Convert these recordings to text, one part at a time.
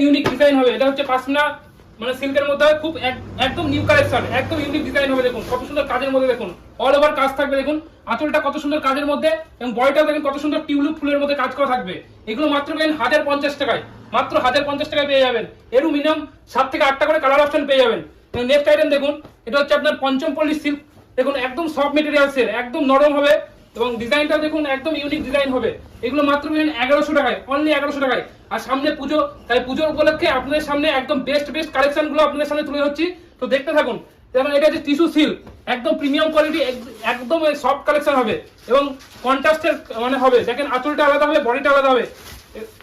Unique design হবে। এটা হচ্ছে পাশমিনা মানে সিল্কের মধ্যে খুব এক- একদম নিউ কালেকশন একদম ইউনিক ডিজাইন হবে দেখুন। কত সুন্দর কাজের মধ্যে দেখুন। অল ওভার কাজ থাকবে দেখুন। আঁচলটা কত সুন্দর কাজের মধ্যে এবং বডিটাও দেখুন কত সুন্দর টিউলিপ ফুলের মধ্যে কাজ করা থাকবে। এগুলো মাত্র পেয়েন হাজার পঞ্চাশ টাকায়। মাত্র হাজার পঞ্চাশ টাকায় পেয়ে যাবেন। এরও মিনিমাম সাত থেকে আটটা করে কালার অপশন পেয়ে যাবেন। নেক্সট আইটেম দেখুন, এটা হচ্ছে আপনার পঞ্চম পল্লী সিল্ক দেখুন, একদম সফট মেটেরিয়ালসের একদম নরম হবে। এবং ডিজাইনটা দেখুন, একদম ইউনিক ডিজাইন হবে। এগুলো মাত্র এগারোশো টাকায় অনলি এগারোশো টাকায়। আর সামনে পুজো, তাই পুজোর উপলক্ষে আপনাদের সামনে একদম বেস্ট বেস্ট কালেকশনগুলো আপনাদের সামনে তুলে ধরছি। তো দেখতে থাকুন যেমন এটা হচ্ছে টিস্যু সিল্ক একদম প্রিমিয়াম কোয়ালিটি একদম সফট কালেকশন হবে। এবং কন্ট্রাস্টের মানে হবে, দেখেন, আঁচলটা আলাদা হবে বডিটা আলাদা হবে।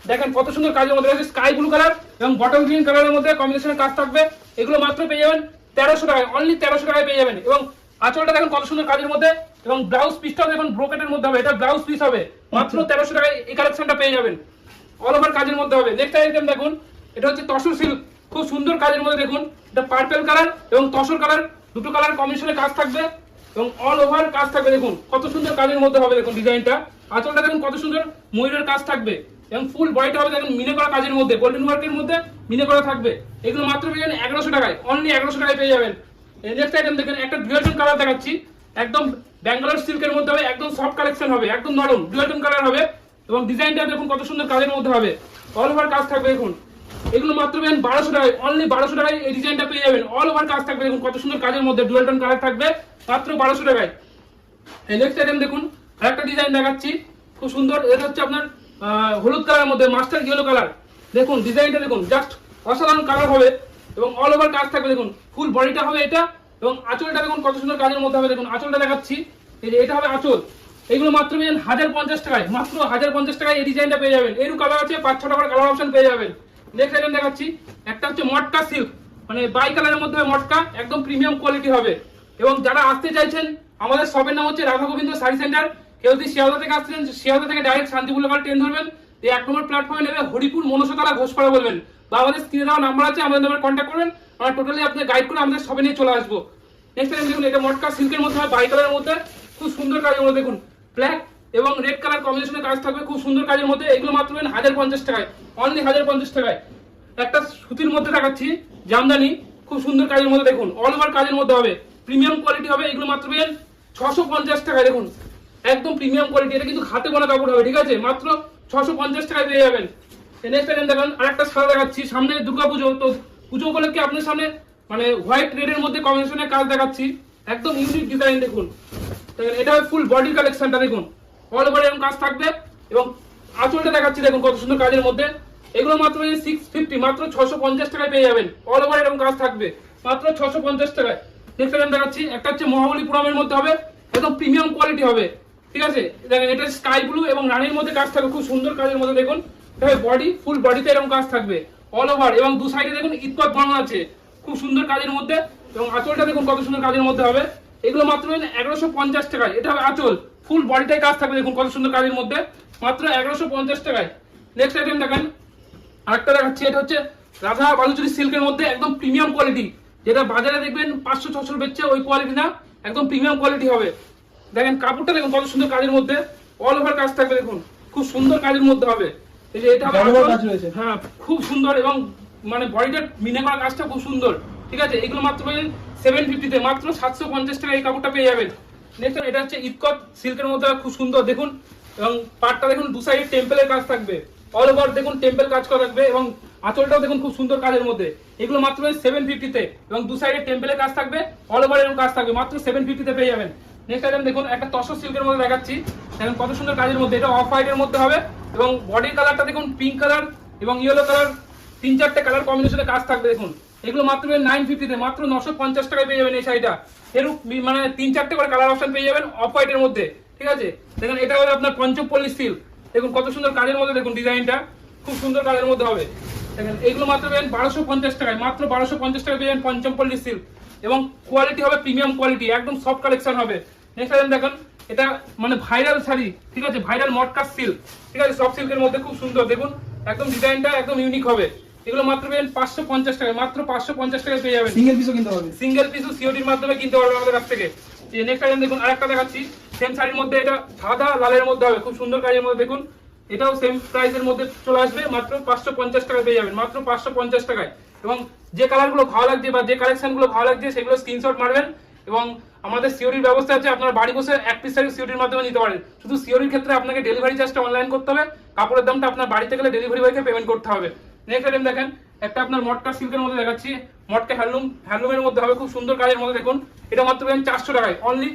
দেখেন, কত সুন্দর কাজের মধ্যে স্কাই ব্লু কালার এবং বটল গ্রিন কালারের মধ্যে কম্বিনেশনের কাজ থাকবে। এগুলো মাত্র পেয়ে যাবেন তেরোশো টাকায় অনলি তেরোশো টাকায় পেয়ে যাবেন। এবং আঁচলটা দেখেন কত সুন্দর কাজের মধ্যে এবং ব্লাউজ পিসটাও দেখুন ব্রোকেটের মধ্যে হবে এটা ব্লাউজ পিস হবে মাত্র তেরোশো টাকায় এই কালেকশনটা পেয়ে যাবেন। অল ওভার কাজের মধ্যে হবে। নেক্সট আইটেম দেখুন এটা হচ্ছে তসর সিল্ক খুব সুন্দর কাজের মধ্যে দেখুন এটা পার্পেল কালার এবং তসর কালার দুটো কালার কম্বিনেশনে কাজ থাকবে এবং অল ওভার কাজ থাকবে। দেখুন কত সুন্দর কাজের মধ্যে হবে দেখুন ডিজাইনটা আঁচলটা দেখুন কত সুন্দর ময়ূরের কাজ থাকবে এবং ফুল বডিটা হবে দেখুন মিনে করা কাজের মধ্যে গোল্ডেন ওয়ার্কের মধ্যে মিনে করা থাকবে। এগুলো মাত্র পেয়ে যাবেন এগারোশো টাকায় অনলি এগারোশো টাকায় পেয়ে যাবেন। নেক্সট আইটেম দেখেন, একটা ডুয়েলটন কালার দেখাচ্ছি। একদম ব্যাঙ্গালোর সিল্কের মধ্যে হবে, একদম সফট কালেকশন হবে, একদম নরম। ডুয়েলটন কালার হবে এবং ডিজাইনটা দেখুন কত সুন্দর কাজের মধ্যে হবে। অল ওভার কাজ থাকবে দেখুন। এগুলো মাত্র পেয়েন বারোশো টাকায় অনলি বারোশো টাকায় এই ডিজাইনটা পেয়ে যাবেন। অল ওভার কাজ থাকবে দেখুন, কত সুন্দর কাজের মধ্যে ডুয়েলটন কালার থাকবে, মাত্র বারোশো টাকায়। এই নেক্সট আইটেম দেখুন, আরেকটা ডিজাইন দেখাচ্ছি। খুব সুন্দর, এটা হচ্ছে আপনার হলুদ কালারের মধ্যে, মাস্টার ইয়েলো কালার দেখুন ডিজাইনটা দেখুন জাস্ট অসাধারণ কালার হবে। এবং অল ওভার কাজ থাকবে, দেখুন ফুল বডিটা হবে এটা, এবং আঁচলটা দেখুন কত সুন্দর কাজের মধ্যে হবে, দেখুন, আঁচলটা দেখাচ্ছি, এই যে এটা হবে আঁচল এগুলো মাত্র পেয়ে হাজার পঞ্চাশ টাকায়, মাত্র হাজার পঞ্চাশ টাকায় এই ডিজাইনটা পেয়ে যাবেন এরও কালার আছে, পাঁচ ছটা করে কালার অপশন পেয়ে যাবেন নেক্সট আইটেম দেখাচ্ছি, একটা হচ্ছে মটকা সিল্ক মানে বাই কালারের মধ্যে মটকা, একদম প্রিমিয়াম কোয়ালিটি হবে, এবং যারা আসতে চাইছেন, আমাদের শপের নাম হচ্ছে রাধা গোবিন্দ শাড়ি সেন্টার কেউ যদি শিয়ালদা থেকে আসছেন শিয়ালদা থেকে ডাইরেক্ট শান্তিপুর লোকাল ট্রেন ধরবেন, এই এক নম্বর প্ল্যাটফর্মে নেবে হরিপুর মনসাতলা ঘোষপাড়া বলবেন বা আমাদের স্ক্রিনে দেওয়া নাম্বার আছে, আমাদের নাম্বার কন্ট্যাক্ট করবেন। আমরা টোটালি আপনার গাইড করে আমাদের শপে নিয়ে চলে আসব। নেক্সট টাইম দেখুন, এটা মটকা সিল্কের মধ্যে হয় বাই কালারের মধ্যে। খুব সুন্দর মধ্যে দেখুন ব্ল্যাক এবং রেড কালার কম্বিনেশনের কাজ থাকবে, খুব সুন্দর কাজের মধ্যে। এগুলো মাত্র হাজার পঞ্চাশ টাকায় অনলি হাজার পঞ্চাশ টাকায়। একটা সুতির মধ্যে দেখাচ্ছি, জামদানি, খুব সুন্দর কাজের মধ্যে দেখুন অল ওভার কাজের মধ্যে হবে। প্রিমিয়াম কোয়ালিটি হবে, এগুলো মাত্র ছশো পঞ্চাশ টাকায় দেখুন। একদম প্রিমিয়াম কোয়ালিটি এটা কিন্তু হাতে বোনা কাপড় হবে, ঠিক আছে? মাত্র ছশো পঞ্চাশ টাকায় পেয়ে যাবেন। নেক্সট আইটেম দেখুন, আরেকটা সাদা দেখাচ্ছি, সামনে দুর্গা পুজো। তো পুজো উপলক্ষে আপনার সামনে মানে হোয়াইট রেডের মধ্যে কম্বিনেশনের কাজ দেখাচ্ছি। একদম ইউনিক ডিজাইন দেখুন। এটা ফুল বডি কালেকশনটা দেখুন। অল ওভার এরকম কাজ থাকবে এবং আঁচলটা দেখাচ্ছি, দেখুন কত সুন্দর কাজের মধ্যে। এগুলো মাত্র সিক্স ফিফটি মাত্র ছশো পঞ্চাশ টাকায় পেয়ে যাবেন। অল ওভার এরকম কাজ থাকবে। মাত্র ছশো পঞ্চাশ টাকায়। নেক্সট আইটেম দেখাচ্ছি, একটা হচ্ছে মহাবলীপুরমের মধ্যে হবে, একদম প্রিমিয়াম কোয়ালিটি হবে। ঠিক আছে? দেখেন, এটা স্কাই ব্লু এবং রানীর মধ্যে কাজ থাকবে, খুব সুন্দর কাজের মধ্যে দেখুন। বডি ফুল বডিতে এরকম কাজ থাকবে অল ওভার এবং দু সাইডে দেখুন ইতপাত বানানো আছে। খুব সুন্দর কাজের মধ্যে, এবং আঁচলটা দেখুন কত সুন্দর কাজের মধ্যে হবে। এগুলো মাত্র এগারোশো পঞ্চাশ টাকায়। এটা হবে আঁচল ফুল বডিটাই কাজ থাকবে দেখুন কত সুন্দর কাজের মধ্যে। মাত্র এগারোশো পঞ্চাশ টাকায়। নেক্সট আইটেম দেখেন। আরেকটা দেখাচ্ছি, এটা হচ্ছে রাধা বালুচুরি সিল্কের মধ্যে একদম প্রিমিয়াম কোয়ালিটি যেটা বাজারে দেখবেন পাঁচশো, ছশো বেচছে ওই কোয়ালিটি না, একদম প্রিমিয়াম কোয়ালিটি হবে। দেখেন কাপড়টা দেখুন কত সুন্দর কাজের মধ্যে। অল ওভার কাজ থাকবে দেখুন। খুব সুন্দর কাজের মধ্যে হবে। এই যে এটা। হ্যাঁ খুব সুন্দর এবং মানে বডিটা মিনে করা কাজটা খুব সুন্দর। ঠিক আছে? এগুলো মাত্র পেয়ে সেভেন ফিফটিতে মাত্র সাতশো পঞ্চাশ টাকা এই কাপড়টা পেয়ে যাবেন। নেক্সট এটা হচ্ছে ইটকট সিল্কের মধ্যে খুব সুন্দর দেখুন। এবং পাটটা দেখুন দু সাইডে টেম্পেলের কাজ থাকবে। অল ওভার দেখুন টেম্পেল কাজ করা থাকবে এবং আঁচলটাও দেখুন খুব সুন্দর কাজের মধ্যে। এগুলো মাত্র সেভেন ফিফটিতে এবং দু সাইডে টেম্পেলের কাজ থাকবে অল ওভার এরকম কাজ থাকবে মাত্র সেভেন ফিফটিতে পেয়ে যাবেন। নেক্সট আইটেম দেখুন, একটা তসর সিল্কের মধ্যে দেখাচ্ছি। দেখুন কত সুন্দর কাজের মধ্যে। এটা অফ হোয়াইটের মধ্যে হবে এবং বডির কালারটা দেখুন পিঙ্ক কালার এবং ইয়েলো কালার তিন চারটে কালার কম্বিনেশনে কাজ থাকবে দেখুন। এগুলো মাত্র নাইন ফিফটিতে মাত্র নশো পঞ্চাশ টাকায় পেয়ে যাবেন এই শাড়িটা। এরূপ মানে তিন চারটে করে কালার অপশন পেয়ে যাবেন অফ হোয়াইটের মধ্যে। ঠিক আছে? দেখুন, এটা হবে আপনার পঞ্চপল্লী সিল্ক দেখুন, কত সুন্দর কাজের মধ্যে দেখুন ডিজাইনটা। খুব সুন্দর কাজের মধ্যে হবে। দেখেন, এগুলো মাত্র পেয়েন বারোশো পঞ্চাশ টাকায়। মাত্র বারোশো পঞ্চাশ টাকায় পেয়ে যাবেন পঞ্চমপল্লী সিল্ক এবং কোয়ালিটি হবে প্রিমিয়াম কোয়ালিটি একদম সফট কালেকশন হবে। নেক্সট আইটেম দেখুন এটা মানে ভাইরাল শাড়ি ঠিক আছে? ভাইরাল মটকাস সিল্ক ঠিক আছে? সফট সিল্কের মধ্যে খুব সুন্দর দেখুন? একদম ডিজাইনটা একদম ইউনিক হবে। এগুলো মাত্র পেয়েন পাঁচশো পঞ্চাশ টাকায় মাত্র পাঁচশো পঞ্চাশ টাকায় পেয়ে যাবেন। সিঙ্গেল পিসও কিনতে হবে সিঙ্গেল পিসও সিওডির মাধ্যমে কিনতে পারবেন আমাদের কাছ থেকে। নেক্সট আইটেম দেখুন আরেকটা দেখাচ্ছি। সেম শাড়ির মধ্যে এটা সাদা লালের মধ্যে হবে। খুব সুন্দর কাজের মধ্যে দেখুন? এটাও সেম প্রাইসের মধ্যে চলে আসবে মাত্র পাঁচশো পঞ্চাশ টাকায় পেয়ে যাবেন মাত্র পাঁচশো পঞ্চাশ টাকায়। এবং যে কালারগুলো ভালো লাগছে বা যে কালেকশনগুলো ভালো লাগছে সেগুলো স্ক্রিনশট মারবেন। এবং আমাদের সিওরির ব্যবস্থা আছে, আপনার বাড়ি বসে এক পিস শাড়ি সিওরির মাধ্যমে নিতে পারেন। শুধু সিওরির ক্ষেত্রে আপনাকে ডেলিভারি চার্জটা অনলাইন করতে হবে। কাপড়ের দামটা আপনার বাড়িতে গেলে ডেলিভারি বয়কে পেমেন্ট করতে হবে। নেক্সট আইটেম দেখেন, একটা আপনার মটকা সিল্কের মধ্যে দেখাচ্ছি। মটকা হ্যান্ডলুম হ্যান্ডলুমের মধ্যে হবে খুব সুন্দর কাজের মধ্যে দেখুন। এটা মাত্র পেয়েন চারশো টাকায় অনলি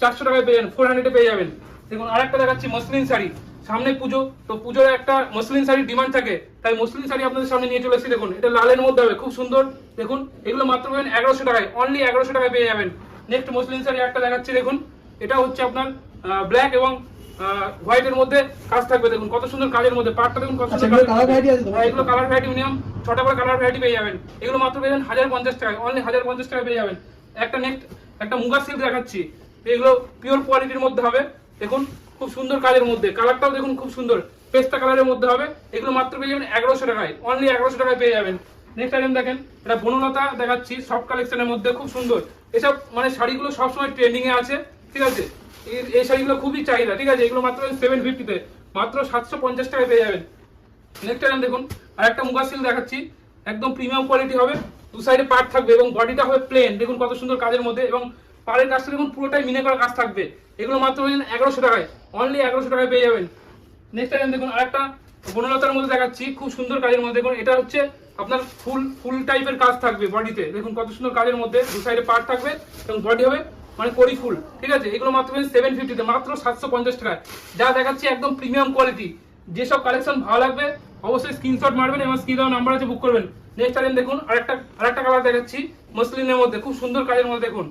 চারশো টাকায় পেয়ে যাবেন ফোর হান্ড্রেডে পেয়ে যাবেন। দেখুন, আরেকটা দেখাচ্ছি মসলিন শাড়ি। সামনে পুজো, তো পুজোর একটা মসলিন শাড়ির ডিমান্ড থাকে। তাই মসলিন শাড়ি আপনাদের সামনে নিয়ে চলে এসেছি, দেখুন। এটা লালের মধ্যে হবে, খুব সুন্দর। দেখুন, এগুলো মাত্র পাবেন এগারোশো টাকায় অনলি এগারোশো টাকায় পেয়ে যাবেন। নেক্সট মসলিন শাড়ি একটা দেখাচ্ছি দেখুন। এটা হচ্ছে আপনার ব্ল্যাক এবং হোয়াইটের মধ্যে কাজ থাকবে দেখুন। কত সুন্দর কাজের মধ্যে পাটটা দেখুন কত আচ্ছা, সুন্দর colour variety আছে? হ্যাঁ, এগুলো কালার ভ্যারাইটি মিনিমাম ছটা করে কালার ভ্যারাইটি পেয়ে যাবেন। এগুলো মাত্র পেয়ে যাবেন হাজার পঞ্চাশ টাকায় অনলি হাজার পঞ্চাশ টাকায় পেয়ে যাবেন। একটা নেক্সট একটা মুগা সিল্ক দেখাচ্ছি। এগুলো পিওর কোয়ালিটির মধ্যে হবে দেখুন খুব সুন্দর কাজের মধ্যে। কালারটাও দেখুন খুব সুন্দর। পেস্তা কালারের মধ্যে হবে এগুলো মাত্র পেয়ে যাবেন এগারোশো টাকায় অনলি এগারোশো টাকায় পেয়ে যাবেন। নেক্সট আইটেম দেখেন, এটা বনলতা দেখাচ্ছি, সব কালেকশনের মধ্যে খুব সুন্দর। এসব মানে শাড়িগুলো সবসময় ট্রেন্ডিং এ আছে, ঠিক আছে? এই- শাড়িগুলো খুবই চাহিদা, ঠিক আছে? এগুলো মাত্র সেভেন ফিফটিতে মাত্র সাতশো পঞ্চাশ টাকায় পেয়ে যাবেন। নেক্সট আইটেম দেখুন আর একটা মুগা সিল্ক দেখাচ্ছি, একদম প্রিমিয়াম কোয়ালিটি হবে, দু সাইডে পার্ট থাকবে এবং বডিটা হবে প্লেন দেখুন কত সুন্দর কাজের মধ্যে এবং পাড়ের কাজটা দেখুন পুরোটাই মিনে করা কাজ থাকবে। এগুলো মাত্র এগারোশো টাকায় অনলি এগারোশো টাকায় পেয়ে যাবেন। নেক্সট আইটেম দেখুন, আরেকটা বনলতার মধ্যে দেখাচ্ছি, খুব সুন্দর কাজের মধ্যে দেখুন, এটা হচ্ছে আপনার ফুল ফুল টাইপের কাজ থাকবে বডিতে। দেখুন কত সুন্দর কাজের মধ্যে দু সাইডে পার্ট থাকবে এবং বডি হবে মানে করি ফুল ঠিক আছে? এগুলো মাত্র সেভেন ফিফটিতে মাত্র সাতশো পঞ্চাশ টাকায়। যা দেখাচ্ছি একদম প্রিমিয়াম কোয়ালিটি যেসব কালেকশন ভালো লাগবে, অবশ্যই স্ক্রিনশট মারবেন এবং স্ক্রিন দেওয়া নাম্বার আছে বুক করবেন। নেক্সট আইটেম দেখুন, আরেকটা আরেকটা কালার দেখাচ্ছি, মসলিনের মধ্যে, খুব সুন্দর কাজের মধ্যে দেখুন।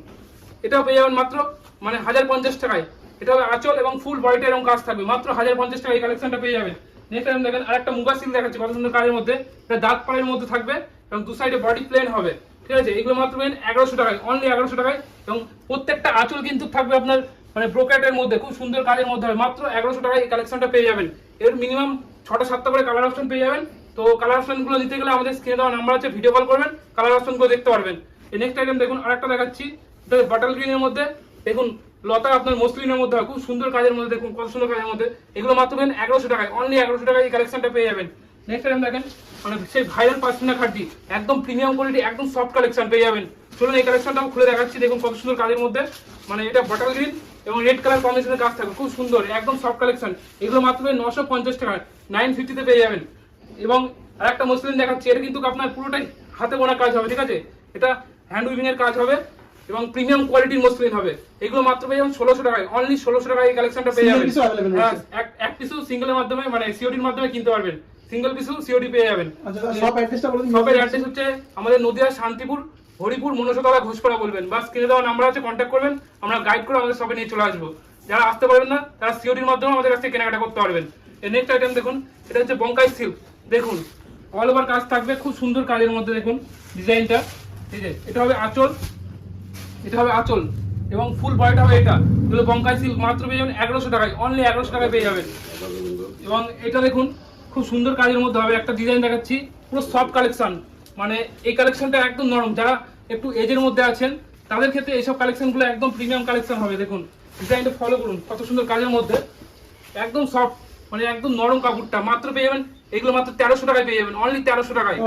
এটাও পেয়ে যাবেন মাত্র মানে হাজার পঞ্চাশ টাকায়। এটা হবে আঁচল এবং ফুল বডিটা এরকম কাজ থাকবে। মাত্র হাজার পঞ্চাশ টাকা এই কালেকশনটা পেয়ে যাবেন। নেক্সট টাইম দেখেন, আরেকটা মুগা সিল দেখাচ্ছি, কত সুন্দর কাজের মধ্যে। এটা দাঁত পাড়ের মধ্যে থাকবে এবং দু সাইডে বডি প্লেন হবে। ঠিক আছে? এগুলো মাত্র পেন এগারোশো টাকায় অনলি এগারোশো টাকায়। এবং প্রত্যেকটা আঁচল কিন্তু থাকবে আপনার মানে ব্রোকেটের মধ্যে, খুব সুন্দর কাজের মধ্যে হবে। মাত্র এগারোশো টাকায় এই কালেকশনটা পেয়ে যাবেন। এর মিনিমাম ছটা সাতটা করে কালার অপশন পেয়ে যাবেন। তো কালার অপশনগুলো নিতে গেলে আমাদের স্ক্রিনে দেওয়া নাম্বার আছে ভিডিও কল করবেন কালার অপশনগুলো দেখতে পারবেন। এই নেক্সট আইটেম দেখুন, আরেকটা দেখাচ্ছি। বাটাল গ্রিনের মধ্যে। দেখুন লতা আপনার মসলিনের মধ্যে খুব সুন্দর কাজের মধ্যে, দেখুন কত সুন্দর কাজের মধ্যে। এগুলো মাত্র পেন এগারোশো টাকায় অনলি এগারোশো টাকায় এই কালেকশনটা পেয়ে যাবেন। নেক্সট টাইম দেখেন মানে সেই ভাইরাল পাসমিনা খাটি একদম প্রিমিয়াম কোয়ালিটি একদম সফট কালেকশন পেয়ে যাবেন। চলুন এই কালেকশনটাও খুলে দেখাচ্ছি, দেখুন কত সুন্দর কাজের মধ্যে। মানে এটা বটল গ্রিন এবং রেড কালার কম্বিনেশনের কাজ থাকবে, খুব সুন্দর, একদম সফট কালেকশন এগুলো মাত্র পেন নশো পঞ্চাশ টাকায় নাইন ফিফটিতে পেয়ে যাবেন। এবং আরেকটা মসলিন দেখাচ্ছি, এটা কিন্তু আপনার পুরোটাই হাতে বোনা কাজ হবে, ঠিক আছে? এটা হ্যান্ড উইভিং এর কাজ হবে। এবং প্রিমিয়াম কোয়ালিটির মসলিন হবে। এগুলো মাত্র পেয়ে যাবেন ষোলোশো টাকায়। অনলি ষোলোশো টাকায় এই কালেকশনটা পেয়ে যাবেন। হ্যাঁ। এক- পিসও সিঙ্গেলের মাধ্যমে মানে সিওডির মাধ্যমে কিনতে পারবেন। সিঙ্গেল পিসও সিওডি পেয়ে যাবেন। আচ্ছা শপের অ্যাড্রেস হচ্ছে আমাদের নদিয়া শান্তিপুর হরিপুর মনসতলা ঘোষপাড়া বলবেন। বা স্ক্রিনে দেওয়া নাম্বার আছে কন্ট্যাক্ট করবেন। আমরা গাইড করে আমাদের শপে নিয়ে চলে আসব। যারা আসতে পারবেন না তারা সিওডির মাধ্যমে আমাদের কাছে কেনাকাটা করতে পারবেন। এর নেক্সট আইটেম দেখুন এটা হচ্ছে বঙ্কাই সিল্ক দেখুন অল ওভার কাজ থাকবে খুব সুন্দর কাজের মধ্যে দেখুন ডিজাইনটা ঠিক আছে এটা হবে আঁচল। এটা হবে আঁচল এবং ফুল বয়টা হবে এটা। এগুলো বঙ্কাই সিল্ক মাত্র পেয়ে যাবেন এগারোশো টাকায় অনলি এগারোশো টাকায় পেয়ে যাবেন। এবং এটা দেখুন খুব সুন্দর কাজের মধ্যে হবে একটা ডিজাইন দেখাচ্ছি পুরো সফট কালেকশন মানে এই কালেকশনটা একদম নরম যারা একটু এজের মধ্যে আছেন তাদের ক্ষেত্রে এইসব কালেকশনগুলো একদম প্রিমিয়াম কালেকশন হবে দেখুন। ডিজাইনটা ফলো করুন কত সুন্দর কাজের মধ্যে। একদম সফট মানে একদম নরম কাপড়টা মাত্র পেয়ে যাবেন এগুলো মাত্র তেরোশো টাকায় পেয়ে যাবেন অনলি তেরোশো টাকায়।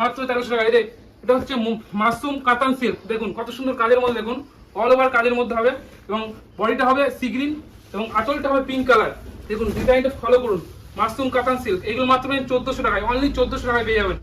মাত্র তেরোশো টাকা এটা এটা হচ্ছে মাশরুম কাতান সিল্ক। দেখুন, কত সুন্দর কাজের মধ্যে দেখুন। অল ওভার কাজের মধ্যে হবে এবং বডিটা হবে সি গ্রিন এবং আঁচলটা হবে পিঙ্ক কালার দেখুন ডিজাইনটা ফলো করুন। মাশরুম কাতান সিল্ক। এগুলো মাত্র চোদ্দোশো টাকায় অনলি চোদ্দশো টাকায় পেয়ে যাবেন।